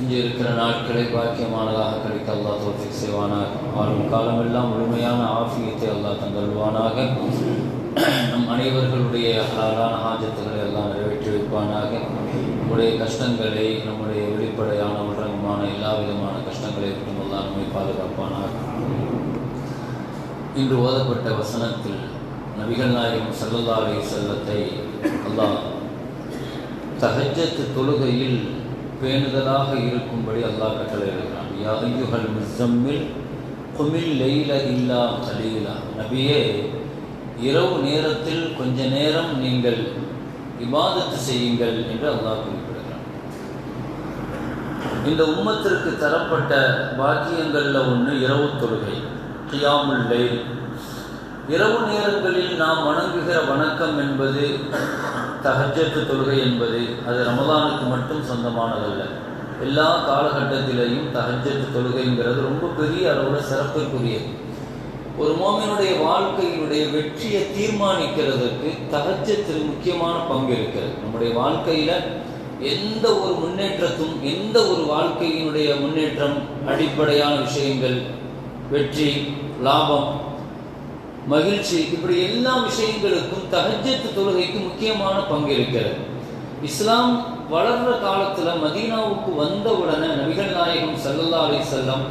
இங்கே இருக்கிற நாட்களை பாக்கியமானதாக கிடைக்க அல்லா தோஃபிக் செய்வானாக. வாழும் காலமெல்லாம் முழுமையான ஆஃபியத்தை அல்லாஹ் தந்தருவானாக நம் அனைவர்களுடைய ஹலாலான ஆஜத்துகளை எல்லாம் நிறைவேற்றி வைப்பானாக. நம்முடைய கஷ்டங்களை நம்முடைய வெளிப்படையான உலகமான எல்லா விதமான கஷ்டங்களை எல்லாம் நம்மை பாதுகாப்பானாக. இன்று ஓதப்பட்ட வசனத்தில் நபிகள் நாயகம் செல்லல்லாவை செல்லத்தை அல்லாஹ் தஹஜத்து தொழுகையில் பேணுதலாக இருக்கும்படி அல்லாஹ் கட்டளை யா ஐயுகள் முசம்மில் குமில் லெய்ல இல்லா கலீலா. நபியே இரவு நேரத்தில் கொஞ்ச நேரம் நீங்கள் இபாதத்து செய்யுங்கள் என்று அல்லாஹ் குறிப்பிடுகிறான். இந்த உம்மத்திற்கு தரப்பட்ட பாக்கியங்களில் ஒன்று இரவு தொழுகை கியாமுல் லைல் இரவு நேரங்களில் நாம் வணங்குகிற வணக்கம் என்பது தஹஜத்து தொழுகை என்பது அது ரமதானுக்கு மட்டும் சொந்தமானதல்ல. எல்லா காலகட்டத்திலையும் தஹஜத்து தொழுகைங்கிறது ரொம்ப பெரிய அளவில் சிறப்பிற்குரியது ஒரு மோமினுடைய வாழ்க்கையினுடைய வெற்றியை தீர்மானிக்கிறதுக்கு தகஜத்தில் முக்கியமான பங்கு இருக்கிறது நம்முடைய வாழ்க்கையில் எந்த ஒரு முன்னேற்றத்தும் எந்த ஒரு வாழ்க்கையினுடைய முன்னேற்றம் அடிப்படையான விஷயங்கள் வெற்றி லாபம் மகிழ்ச்சி இப்படி எல்லா விஷயங்களுக்கும் தகஜத்து தொழுகைக்கு முக்கியமான பங்கு இருக்கிறது. இஸ்லாம் வளர்ற காலத்தில் மதீனாவுக்கு வந்த உடனே நபிகள் நாயகம் சல்லல்லா அலி செல்லம்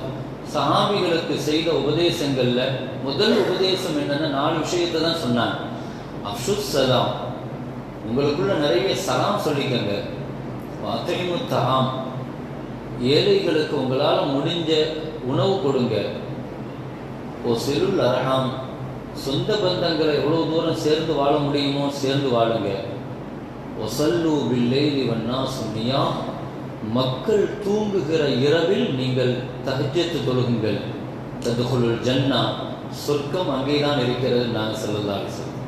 சஹாபிகளுக்கு செய்த உபதேசங்களில் முதல் உபதேசம் என்னன்னா நாலு விஷயத்தை தான் சொன்னாங்க. அப்சுத் சலாம். உங்களுக்குள்ள நிறைய சலாம் சொல்லிக்கங்க. வாத்தகிமு தகாம் ஏழைகளுக்கு உங்களால் முடிஞ்ச உணவு கொடுங்க. ஓ செலுல் அரகாம் சொந்த பந்தங்களை எவ்வளோ தூரம் சேர்ந்து வாழ முடியுமோ சேர்ந்து வாழுங்க. ஒசல்லு பில்லேலி வண்ணா சொன்னியா மக்கள் தூங்குகிற இரவில் நீங்கள் தகஜத்து தொழுகுங்கள். ததுகுலுல் ஜன்னா. சொர்க்கம் அங்கேதான் இருக்கிறது நாங்கள் சொல்லலாம் சொல்லுவோம்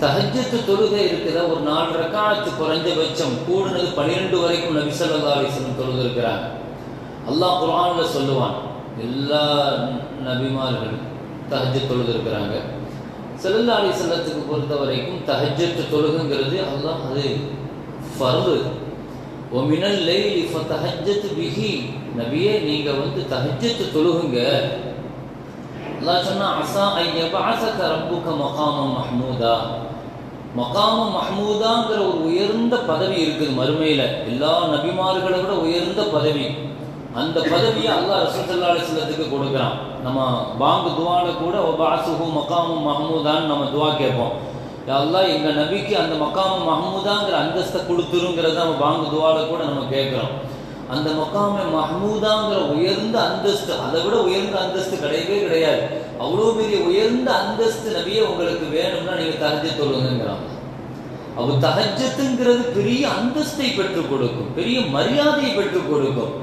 தஹஜத்து தொழுகை இருக்கிற ஒரு நாலு ரக்காலத்து குறைஞ்சபட்சம் கூடுனது பன்னிரெண்டு வரைக்கும் நபி சொல்லா அலிஸ்லம் தொழுது இருக்கிறாங்க அல்லாஹ் குரானில் சொல்லுவான் எல்லா நபிமார்களும் தஹஜ் தொழுது செல்லல்லா அலி செல்லத்துக்கு பொறுத்த வரைக்கும் தஹஜத்து தொழுகுங்கிறது அதுதான் அது ஃபர்வு ஒமினல் இப்போ ஃபதஹஜத் பிஹி. நபியே நீங்கள் வந்து தஹஜத்து தொழுகுங்க. அல்லா சொன்னா அசா ஐயபஅஸக ரப்புக்க மகாமம் மஹமூதா. மகாம மஹமூதாங்கிற ஒரு உயர்ந்த பதவி இருக்குது மறுமையில். எல்லா நபிமார்களை விட உயர்ந்த பதவி. அந்த பதவியை அல்லாஹ் ரசூல்லா அலிஸ்லத்துக்கு கொடுக்குறான். நம்ம பாங்கு துவால கூட ஒபாசுஹு மக்காமும் மஹமூதான்னு நம்ம துவா கேட்போம். அல்லாஹ் எங்கள் நபிக்கு அந்த மக்காமும் மஹமூதாங்கிற அந்தஸ்தை கொடுத்துருங்கிறத நம்ம பாங்கு துவால கூட நம்ம கேட்குறோம். அந்த மக்காம மஹமூதாங்கிற உயர்ந்த அந்தஸ்து அதை விட உயர்ந்த அந்தஸ்து கிடையவே கிடையாது. அவ்வளோ பெரிய உயர்ந்த அந்தஸ்து நபியை உங்களுக்கு வேணும்னா நீங்கள் தகஜ தொழுங்கிறான் அவ தகஜத்துங்கிறது பெரிய அந்தஸ்தை பெற்றுக் கொடுக்கும் பெரிய மரியாதையை பெற்றுக் கொடுக்கும்.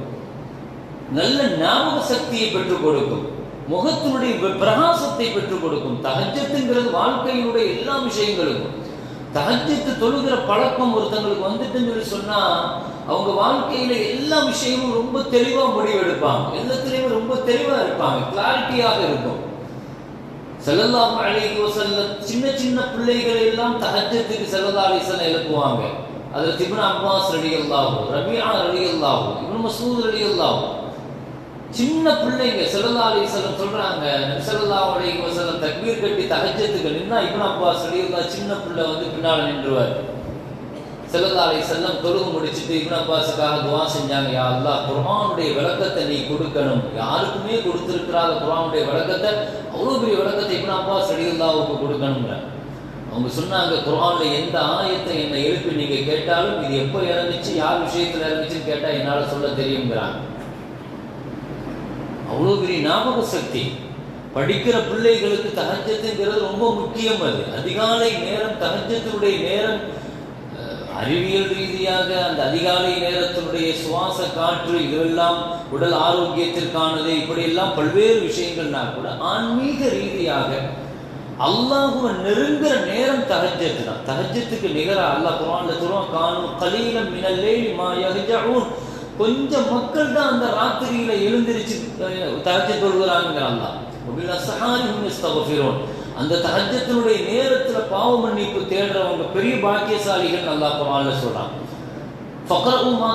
நல்ல ஞாபக சக்தியை பெற்றுக் கொடுக்கும். முகத்தினுடைய பிரகாசத்தை பெற்றுக் கொடுக்கும். தகஜத்துங்கிறது வாழ்க்கையினுடைய எல்லா விஷயங்களுக்கும் தகஜத்து தொழுகிற பழக்கம் ஒருத்தங்களுக்கு வந்துட்டுன்னு சொல்லி சொன்னா அவங்க வாழ்க்கையில எல்லா விஷயமும் ரொம்ப தெளிவா முடிவெடுப்பாங்க. எல்லாத்துலயுமே ரொம்ப தெளிவா இருப்பாங்க. கிளாரிட்டியாக இருக்கும். செல்லல்லாம் அழகியோ செல்ல சின்ன சின்ன பிள்ளைகள் எல்லாம் தகஜத்துக்கு செல்லல்லா அலிசல்ல எழுப்புவாங்க. அதுல திபுன் அப்பாஸ் ரடி அல்லாஹூ ரபியா ரடி அல்லாஹூ இவன் மசூத் ரடி அல்லாஹூ சின்ன பிள்ளைங்க செல்லல்லா அலி செல்லம் சொல்றாங்க செல்லல்லா அலி வசல்லம் தக்பீர் கட்டி தகஜத்துக்கு நின்னா இப்னு அப்பா சொல்லியிருந்தா சின்ன பிள்ளை வந்து பின்னால நின்றுவார். செல்லல்லா அலி செல்லம் தொழுகு முடிச்சுட்டு இப்னு அப்பாஸுக்காக துவா செஞ்சாங்க யா அல்லா குரானுடைய விளக்கத்தை நீ கொடுக்கணும். யாருக்குமே கொடுத்துருக்கிறாத குரானுடைய விளக்கத்தை அவ்வளோ பெரிய விளக்கத்தை இப்னு அப்பா ரலியல்லாவுக்கு கொடுக்கணுங்கிற அவங்க சொன்னாங்க குர்ஆன்ல எந்த ஆயத்தை என்னை எழுப்பி நீங்க கேட்டாலும் இது எப்போ இறந்துச்சு யார் விஷயத்துல இறந்துச்சுன்னு கேட்டா என்னால் சொல்ல தெரியுங்கிறாங்க அவ்வளோ பெரிய ஞாபக சக்தி. படிக்கிற பிள்ளைகளுக்கு தகஜத்துங்கிறது ரொம்ப முக்கியம் அது. அதிகாலை நேரம் தகஜத்தினுடைய நேரம் அறிவியல் ரீதியாக அந்த அதிகாலை நேரத்தினுடைய சுவாச காற்று இதெல்லாம் உடல் ஆரோக்கியத்திற்கானது இப்படியெல்லாம் பல்வேறு விஷயங்கள்னா கூட ஆன்மீக ரீதியாக அல்லாஹுவ நெருங்குற நேரம் தகஜத்து தான் தகஜத்துக்கு நிகரா அல்லாஹ் குரான்ல சொல்லுவான் காணும் கலீலம் மினல்லே மா கொஞ்சம் மக்கள் தான் அந்த ராத்திரியில எழுந்திருச்சு தகஜ தொழுகிறாங்க அல்லாஹ். அந்த தகஜத்தினுடைய நேரத்துல பாவ மன்னிப்பு தேடுறவங்க பெரிய பாக்கியசாலிகள் நல்லா குரான்ல சொல்றாங்க ஃபக்ரஉ மா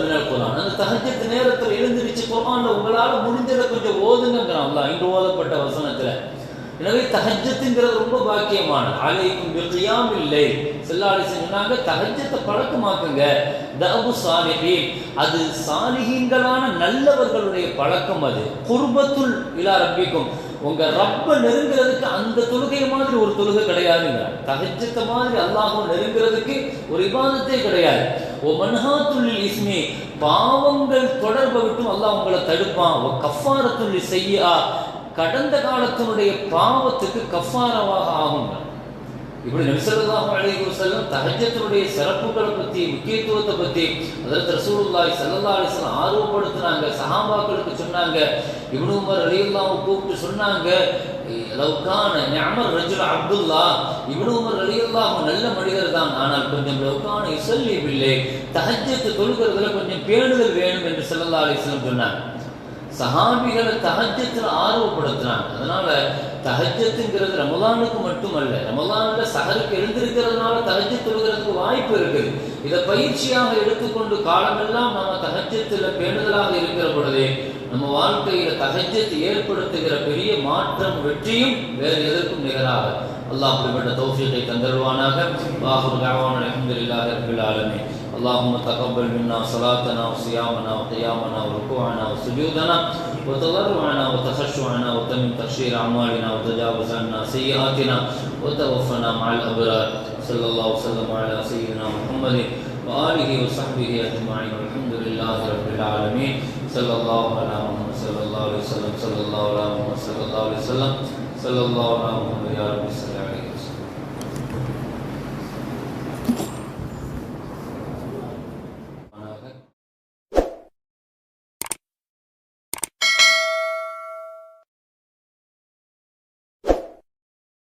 மினல் குர்ஆன். அந்த தகஜத்து நேரத்தில் எழுந்திருச்சு குரான்ல உங்களால முடிஞ்சதை கொஞ்சம் ஓதுங்கங்கறான் அல்லாஹ். இன்று ஓதப்பட்ட வசனத்துல. எனவே தகஜத்துங்கிறது ரொம்ப பாக்கியமானது. அலைக்கும் பிகியாம் இல்லை செல்லாடி சொன்னாங்க தகஜத்தை பழக்கமாக்குங்க. தபு சாலிஹீன். அது சாலிஹீன்களான நல்லவர்களுடைய பழக்கம் அது. குர்பத்துல் இலா ரப்பிக்கும். உங்க ரப்ப நெருங்குறதுக்கு அந்த தொழுகை மாதிரி ஒரு தொழுகை கிடையாதுங்க. தகஜத்த மாதிரி அல்லாஹும் நெருங்குறதுக்கு ஒரு விவாதத்தே கிடையாது. ஓ மன்ஹாத்துள்ளில் இஸ்மி பாவங்கள் தொடர்பை விட்டும் அல்லாஹ் உங்களை தடுப்பான். ஓ கஃபாரத்துள்ளி செய்யா கடந்த காலத்தினுடைய பாவத்துக்கு கஃபாரவாக ஆகும். இப்படி நபிசல்லாஹு அலைஹி வஸல்லம் தஹஜ்ஜத்துடைய சிறப்புகளை பற்றி முக்கியத்துவத்தை பற்றி அதற்கு ரசூலுல்லாஹி ஸல்லல்லாஹு அலைஹி வஸல்லம் சஹாபாக்களுக்கு சொன்னாங்க. இப்னு உமர் ரலியல்லாஹு கூப்பிட்டு சொன்னாங்க லவ்கான நிஅமர் ரஜுல் அப்துல்லா இப்னு உமர் ரலியல்லாஹு நல்ல மனிதர் தான். ஆனால் கொஞ்சம் லவ்கான இசல்லி பில்லை. தஹஜ்ஜத் தொழுகிறதுல கொஞ்சம் பேணுதல் வேணும் என்று ஸல்லல்லாஹு அலைஹி வஸல்லம் சொன்னாங்க. சஹாபிகளை தகஜத்தில் ஆர்வப்படுத்துறாங்க. அதனால தகஜத்துங்கிறது ரமலானுக்கு மட்டுமல்ல ரமலான்ல சகருக்கு எழுந்திருக்கிறதுனால தஹஜத் தொழுகிறதுக்கு வாய்ப்பு இருக்குது. இதை பயிற்சியாக எடுத்துக்கொண்டு காலமெல்லாம் நம்ம தகஜத்தில் பேணுதலாக இருக்கிற பொழுதே நம்ம வாழ்க்கையில தகஜத்தை ஏற்படுத்துகிற பெரிய மாற்றம் வெற்றியும் வேறு எதற்கும் நிகராக அல்லாஹ் அப்படிப்பட்ட தௌஃபீகை தந்தருவானாக வாஹுர் தாவான அல்ஹம்துலில்லாஹி ரப்பில் ஆலமீன் اللهم تقبل منا صلاتنا وصيامنا وقيامنا وركوعنا وسجودنا وتضرعنا وتخشعنا وتمن تخشير اعمالنا وتجاوز عنا سيئاتنا وتوفنا مع الابرار صلى الله وسلم على سيدنا محمد واله وصحبه اجمعين والحمد لله رب العالمين صلى الله على محمد صلى الله عليه وسلم صلى الله على محمد صلى الله عليه وسلم صلى الله على محمد يا رب السلام